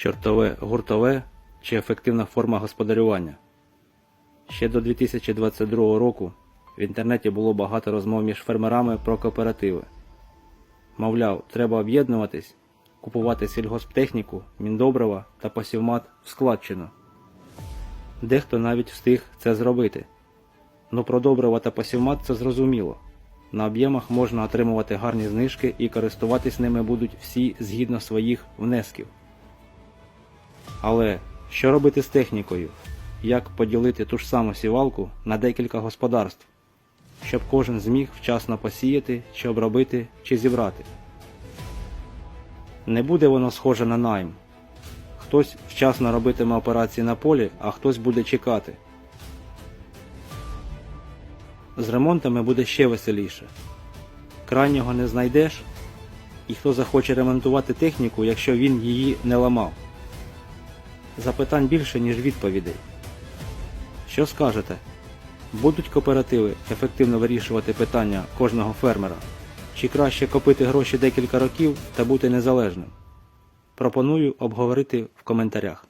чортове гуртове чи ефективна форма господарювання. Ще до 2022 року в інтернеті було багато розмов між фермерами про кооперативи. Мовляв, треба об'єднуватись, купувати сільгосптехніку, міндобрива та посівмат в складчину. Дехто навіть встиг це зробити. Ну про добрива та посівмат це зрозуміло. На об'ємах можна отримувати гарні знижки і користуватись ними будуть всі згідно своїх внесків. Але що робити з технікою? Як поділити ту ж саму сівалку на декілька господарств, щоб кожен зміг вчасно посіяти, чи обробити, чи зібрати? Не буде воно схоже на найм. Хтось вчасно робитиме операції на полі, а хтось буде чекати. З ремонтами буде ще веселіше. Крайнього не знайдеш, і хто захоче ремонтувати техніку, якщо він її не ламав. Запитань більше, ніж відповідей. Що скажете? Будуть кооперативи ефективно вирішувати питання кожного фермера? Чи краще копити гроші декілька років та бути незалежним? Пропоную обговорити в коментарях.